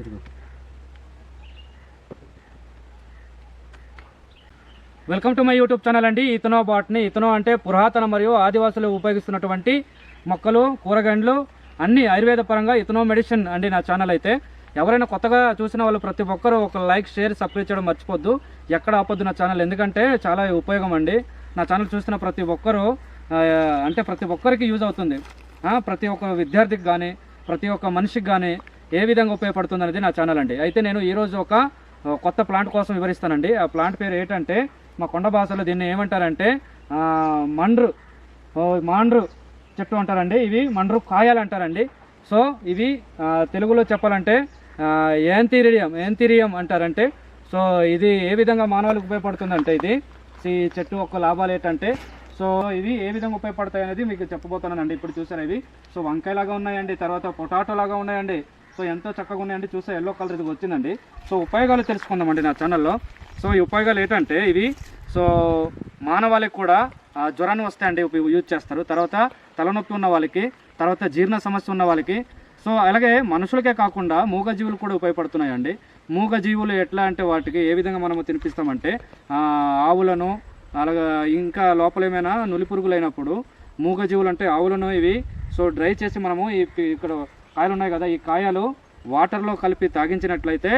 ఇదిగో. Welcome to my YouTube channel అండి. ఇతనో బాట్ని. ఇతనో అంటే పురాతన మరియు ఆదివాసులు ఉపయోగిస్తున్నటువంటి మొక్కలు కూరగాయలు అన్ని ఆయుర్వేద పరంగా ఇతనో మెడిసిన్ అండి నా ఛానల్ అయితే. ఎవరైనా కొత్తగా చూసిన వాళ్ళు ప్రతి ఒక్కరూ ఒక లైక్ షేర్ సబ్స్క్రైబ్ చేయడం మర్చిపోద్దు. ఎక్కడ ఆపొద్దు నా ఛానల్ ఎందుకంటే చాలా ఉపయోగం అండి. నా ఛానల్ చూసిన ప్రతి ఒక్కరూ అంటే ప్రతి ఒక్కరికి యూజ్ అవుతుంది. ప్రతి ఒక్క విద్యార్థికి కానీ ప్రతి ఒక్క మనిషికి కానీ ఏ విధంగా ఉపయోగపడుతుంది అనేది నా ఛానల్ అండి. అయితే నేను ఈరోజు ఒక కొత్త ప్లాంట్ కోసం వివరిస్తానండి. ఆ ప్లాంట్ పేరు ఏంటంటే మా కొండ భాషలో దీన్ని ఏమంటారంటే మండ్రు మాండ్రు చెట్టు అంటారండి. ఇవి మండ్రు కాయలు అంటారండి. సో ఇవి తెలుగులో చెప్పాలంటే ఆ, యాంథీరియం అంటారంటే సో ఇది ఏ విధంగా మానవులకు ఉపయోగపడుతుందంటే ఇది ఈ చెట్టు యొక్క లాభాలు ఏంటంటే సో ఇవి ఏ విధంగా ఉపయోగపడతాయి అనేది మీకు చెప్పబోతున్నానండి. ఇప్పుడు చూసారా ఇవి? సో వంకాయలాగా ఉన్నాయండి తర్వాత పొటాటో లాగా ఉన్నాయండి. సో ఎంతో చక్కగా ఉన్నాయండి చూసే ఎల్లో కలర్ ఇది వచ్చిందండి. సో ఉపయోగాలు తెలుసుకుందామండి నా ఛానల్లో సో ఈ ఉపయోగాలు ఏంటంటే ఇవి సో మానవాళికి కూడా జ్వరాన్ని వస్తాయండి యూజ్ చేస్తారు. తర్వాత తలనొప్పి ఉన్న వాళ్ళకి తర్వాత జీర్ణ సమస్య ఉన్న వాళ్ళకి. సో అలాగే మనుషులకే కాకుండా మూగజీవులు కూడా ఉపయోగపడుతున్నాయండి. మూగజీవులు ఎట్లా అంటే వాటికి ఏ విధంగా మనము తినిపిస్తామంటే ఆవులను అలాగా ఇంకా లోపల ఏమైనా నులి పురుగులు మూగజీవులు అంటే ఆవులను ఇవి సో డ్రై చేసి మనము ఇక్కడ కాయలు ఉన్నాయి కదా ఈ కాయలు వాటర్లో కలిపి తాగించినట్లయితే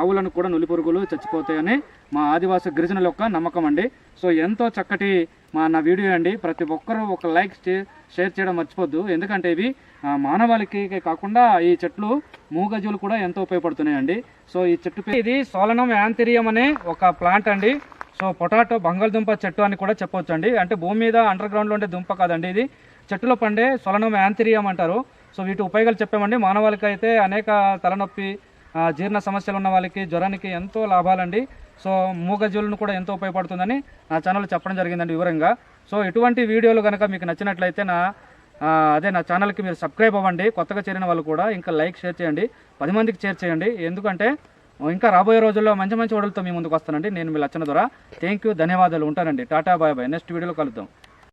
ఆవులను కూడా నులి పురుగులు చచ్చిపోతాయని మా ఆదివాస గిరిజనుల యొక్క నమ్మకం అండి. సో ఎంతో చక్కటి మా నా వీడియో అండి. ప్రతి ఒక్కరూ ఒక లైక్ షేర్ చేయడం మర్చిపోద్దు. ఎందుకంటే ఇవి మానవాళికి కాకుండా ఈ చెట్లు మూగజులు కూడా ఎంతో ఉపయోగపడుతున్నాయండి. సో ఈ చెట్టు ఇది సోలనం యాంతిరియం అనే ఒక ప్లాంట్ అండి. సో పొటాటో బంగాళదుంప చెట్టు అని కూడా చెప్పొచ్చు అండి అంటే భూమి మీద అండర్ గ్రౌండ్లో ఉండే దుంప కాదండి ఇది. చెట్టులో పండే సొలనం యాంతిరియం అంటారు. సో వీటి ఉపయోగాలు చెప్పామండి. మానవాళికి అయితే అనేక తలనొప్పి జీర్ణ సమస్యలు ఉన్న వాళ్ళకి జ్వరానికి ఎంతో లాభాలండి. సో మూగజీవులను కూడా ఎంతో ఉపయోగపడుతుందని నా ఛానల్ చెప్పడం జరిగిందండి వివరంగా. సో ఇటువంటి వీడియోలు కనుక మీకు నచ్చినట్లయితే నా అదే నా ఛానల్కి మీరు సబ్స్క్రైబ్ అవ్వండి. కొత్తగా చేరిన వాళ్ళు కూడా ఇంకా లైక్ షేర్ చేయండి. పది మందికి షేర్ చేయండి. ఎందుకంటే ఇంకా రాబోయే రోజుల్లో మంచి మంచి ఓడలతో మీ ముందుకు వస్తానండి. నేను మీ లచ్చన ద్వారా థ్యాంక్ యూ ధన్యవాదాలు. ఉంటానండి. Tata bye bye. నెక్స్ట్ వీడియోలో కలుద్దాం.